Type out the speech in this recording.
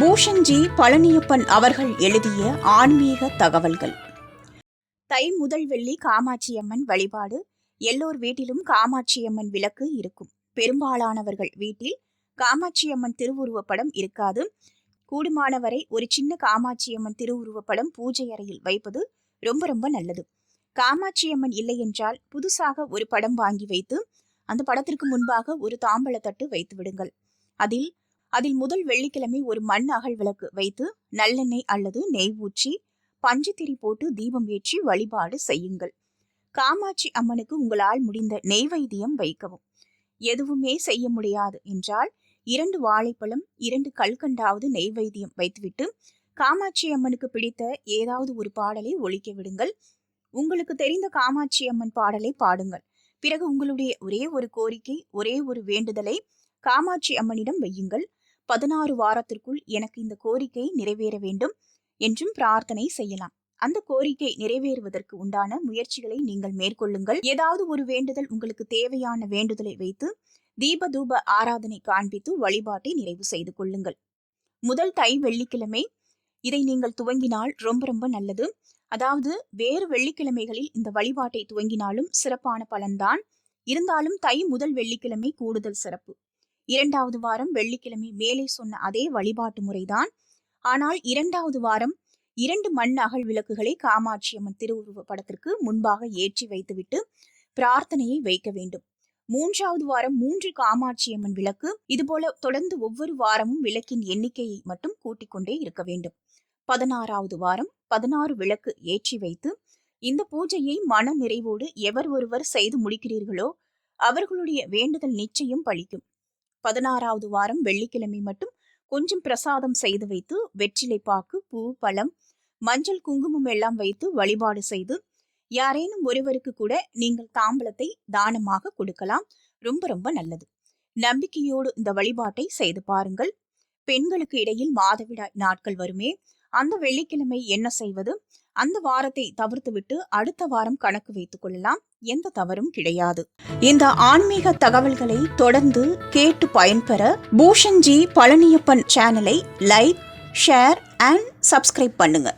பூஷன்ஜி பழனியப்பன் அவர்கள் எழுதிய ஆன்மீக தகவல்கள். தை முதல் வெள்ளி காமாட்சியம்மன் வழிபாடு எல்லோர் வீட்டிலும் காமாட்சியம்மன் விளக்கு இருக்கும். பெரும்பாலானவர்கள் வீட்டில் காமாட்சியம்மன் அம்மன் திருவுருவப்படம் இருக்காது. கூடுமானவரை ஒரு சின்ன காமாட்சியம்மன் அம்மன் திருவுருவப்படம் பூஜை அறையில் வைப்பது ரொம்ப ரொம்ப நல்லது. காமாட்சியம்மன் இல்லை என்றால் புதுசாக ஒரு படம் வாங்கி வைத்து அந்த படத்திற்கு முன்பாக ஒரு தாம்பழத்தட்டு வைத்து விடுங்கள். அதில் அதில் முதல் வெள்ளிக்கிழமை ஒரு மண் அகல் விளக்கு வைத்து நல்லெண்ணெய் அல்லது நெய் ஊற்றி பஞ்சுத்திரி போட்டு தீபம் ஏற்றி வழிபாடு செய்யுங்கள். காமாட்சி அம்மனுக்கு உங்களால் முடிந்த நெய்வைத்தியம் வைக்கவும். எதுவுமே செய்ய முடியாது என்றால் இரண்டு வாழைப்பழம் இரண்டு கல்கண்டாவது நெய்வைத்தியம் வைத்துவிட்டு காமாட்சி அம்மனுக்கு பிடித்த ஏதாவது ஒரு பாடலை ஒழிக்க விடுங்கள். உங்களுக்கு தெரிந்த காமாட்சி அம்மன் பாடலை பாடுங்கள். பிறகு உங்களுடைய ஒரே ஒரு கோரிக்கை ஒரே ஒரு வேண்டுதலை காமாட்சி அம்மனிடம் வையுங்கள். பதினாறு வாரத்திற்குள் எனக்கு இந்த கோரிக்கை நிறைவேற வேண்டும் என்றும் பிரார்த்தனை செய்யலாம். அந்த கோரிக்கை நிறைவேறுவதற்கு உண்டான முயற்சிகளை நீங்கள் மேற்கொள்ளுங்கள். ஏதாவது ஒரு வேண்டுதல் உங்களுக்கு தேவையான வேண்டுதலை வைத்து தீப தூப ஆராதனை காண்பித்து வழிபாட்டை நிறைவு செய்து கொள்ளுங்கள். முதல் தை வெள்ளிக்கிழமை இதை நீங்கள் துவங்கினால் ரொம்ப ரொம்ப நல்லது. அதாவது வேறு வெள்ளிக்கிழமைகளில் இந்த வழிபாட்டை துவங்கினாலும் சிறப்பான பலன்தான். இருந்தாலும் தை முதல் வெள்ளிக்கிழமை கூடுதல் சிறப்பு. இரண்டாவது வாரம் வெள்ளிக்கிழமை மேலே சொன்ன அதே வழிபாட்டு முறைதான். ஆனால் இரண்டாவது வாரம் இரண்டு மண் அகல் விளக்குகளை காமாட்சி அம்மன் திருவுருவ படத்திற்கு முன்பாக ஏற்றி வைத்துவிட்டு பிரார்த்தனையை வைக்க வேண்டும். மூன்றாவது வாரம் மூன்று காமாட்சி அம்மன் விளக்கு இதுபோல தொடர்ந்து ஒவ்வொரு வாரமும் விளக்கின் எண்ணிக்கையை மட்டும் கூட்டிக் கொண்டே இருக்க வேண்டும். பதினாறாவது வாரம் பதினாறு விளக்கு ஏற்றி வைத்து இந்த பூஜையை மன நிறைவோடு எவர் ஒருவர் செய்து முடிக்கிறீர்களோ அவர்களுடைய வேண்டுதல் நிச்சயம் பழிக்கும். பதினாறாவது வாரம் வெள்ளிக்கிழமை மட்டும் கொஞ்சம் பிரசாதம் செய்து வைத்து வெற்றிலை பாக்கு பூ பழம் மஞ்சள் குங்குமம் எல்லாம் வைத்து வழிபாடு செய்து யாரேனும் ஒருவருக்கு கூட நீங்கள் தாம்பலத்தை தானமாக கொடுக்கலாம். ரொம்ப ரொம்ப நல்லது. நம்பிக்கையோடு இந்த வழிபாட்டை செய்து பாருங்கள். பெண்களுக்கு இடையில் மாதவிடாய் நாட்கள் வருமே அந்த வெள்ளிக்கிழமை என்ன செய்வது? அந்த வாரத்தை தவிர்த்துவிட்டு அடுத்த வாரம் கணக்கு வைத்துக் கொள்ளலாம். எந்த தவறும் கிடையாது. இந்த ஆன்மீக தகவல்களை தொடர்ந்து கேட்டு பயன்பெற பூஷன்ஜி பழனியப்பன் சேனலை லைக் ஷேர் அண்ட் சப்ஸ்கிரைப் பண்ணுங்க.